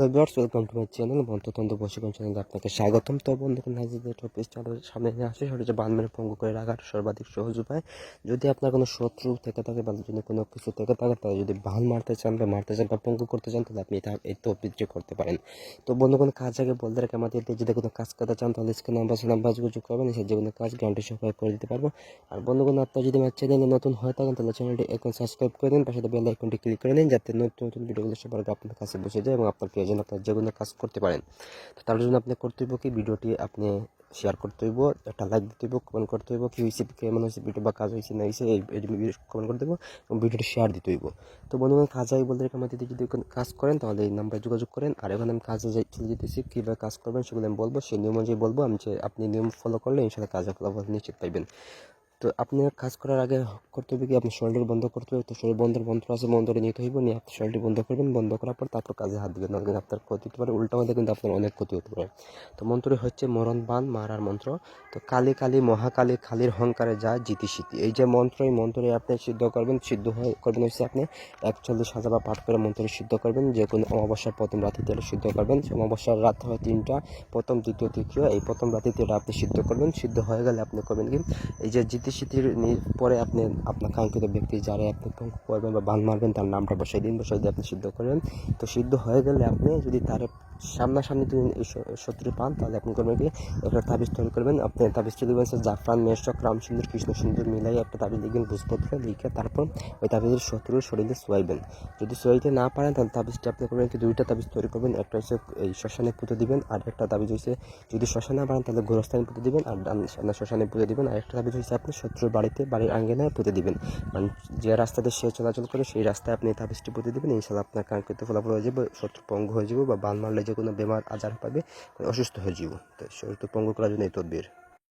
Viewers welcome to my channel মন্ত্রতন্ত্র প্রশিক্ষণ চ্যানেলে আপনাকে স্বাগতম। তো বন্ধুকে নাজিদের টপিস চ্যানেল সামনে নিয়ে আসে সেটা হচ্ছে বান মেরে পঙ্গু করে রাখার সর্বাধিক সহজ উপায়। যদি আপনার কোনো শত্রু থেকে থাকে বা যদি কোনো কিছু থেকে থাকে তাহলে যদি বান মারতে চান বা মারতে চান বা পঙ্গু করতে চান, তাহলে আপনি এটা, এই টপিসটি করতে পারেন। তো বন্ধু কোনো কাজ আগে বলতে রাখে আমাদের যদি কোনো কাজ করতে চান, তাহলে স্ক্রিন নাম্বার নাম্বার যোগাযোগ করবেন, এসে যে কোনো কাজ গ্যারান্টি সহকারে করে দিতে পারব। আর বন্ধু কোনো আপনার যদি আমার চ্যানেলে নতুন হয়ে থাকেন, তাহলে চ্যানেলটি এখন সাবস্ক্রাইব করে দিন, পাশে বেল আইকনটি ক্লিক করে নিন, যাতে নতুন নতুন ভিডিওগুলো সবার আপনার কাছে বসে যায় এবং আপনার প্রয়োজন আপনার যে কোনো কাজ করতে পারেন। তো তার জন্য আপনি করতে হইব কি ভিডিওটি আপনি শেয়ার করতে হইব, একটা লাইক দিতে হইব কমেন্ট করতে হইব, কি হয়েছে কেমন হয়েছে ভিডিও বা কাজ হয়েছে না হয়েছে এই কমেন্ট করতে হইব এবং ভিডিওটি শেয়ার দিতে হইব। তো বন্ধুগণ, কাজ আগে বলতে আমার দিদি যদি কাজ করেন, তাহলে এই নাম্বারে যোগাযোগ করেন। আর এখন আমি কাজে চলে যেতেছি, কীভাবে কাজ করবেন সেগুলো আমি বলব। সেই নিয়ম অনুযায়ী বলব। আমি যে আপনি নিয়ম ফলো করলে ইনশাল্লাহ কাজের ফলাফল নিশ্চিত পাইবেন। তো আপনি কাজ করার আগে করতে হবে কি, আপনি শরীর বন্ধ করতে হবে। তো শরীর বন্ধের মন্ত্র আছে মন্ত্রে নিতে হইব, নিয়ে আপনি শরীরটি বন্ধ করবেন। বন্ধ করার পর তারপর কাজে হাত দিবেন। কিন্তু আপনার ক্ষতি হতে পারে। উল্টা মধ্যে কিন্তু আপনার অনেক ক্ষতি হতে পারে। তো মন্ত্রটি হচ্ছে মরণ বান মারার মন্ত্র। তো কালী কালী, মহাকালী কালীর হংকারে যা জিতি সিদ্ধি এই যে মন্ত্র, এই মন্ত্রে আপনি সিদ্ধ করবেন, সিদ্ধ হয়ে করবেন হচ্ছে আপনি একচল্লিশ হাজার বা পাঠ করে মন্ত্রটি সিদ্ধ করবেন। যে কোনো অমাবস্যার প্রথম রাতিতে এটা সিদ্ধ করবেন। অমাবস্যার রাত হয় তিনটা, প্রথম, দ্বিতীয়, তৃতীয়। এই প্রথম রাতিতে এটা আপনি সিদ্ধ করবেন। সিদ্ধ হয়ে গেলে আপনি করবেন কি, এই যে জিতি নি- পরে আপনি আপনার কাঙ্ক্ষিত ব্যক্তি যারা আপনি পঙ্ক করবেন বা বান মারবেন, তার নামটা বসাই দিন, বসাই দিয়ে আপনি সিদ্ধ করবেন তো সিদ্ধ হয়ে গেলে আপনি যদি তার সামনাসামনি যদি শত্রু পান, তাহলে আপনি করবেন কি? একটা তাবিজ তৈরি করবেন। আপনি তাবিজটি লিখবেন হচ্ছে জাফরান মেশক রাম সুন্দর, কৃষ্ণ সুন্দর মিলাই একটা তাবিজ লিখবেন, ভূজপত্র লিখে তারপর ওই তাবিজের শত্রুর শরীরে শোয়াইবেন। যদি শোয়াইতে না পারেন, তাহলে তাবিজটি আপনি করবেন কি? দুইটা তাবিজ তৈরি করবেন, একটা হচ্ছে এই শ্মশানে পুঁতে দিবেন, আর একটা তাবিজ হচ্ছে যদি শ্মশানে পারেন, তাহলে গোরস্থানে পুঁতে দিবেন, আর শ্মশানে পুঁতে দিবেন, আর একটা তাবিজ হচ্ছে আপনি শত্রুর বাড়িতে, বাড়ির আঙ্গিনায় পুঁতে দিবেন। মানে যে রাস্তা দিয়ে সে চলাচল করে, সেই রাস্তায় আপনি তাবিজটি পুঁতে দেবেন। ইনশাল্লাহ আপনার কাঙ্ক্ষিত ফলাফল হয়ে যাবে শত্রু পঙ্গু হয়ে যাবে বা বান মারলে যে কোনো বেমার আজার পাবে অসুস্থ হয়ে যাব। তো শত্রু পঙ্গু করার জন্য এই তদবির।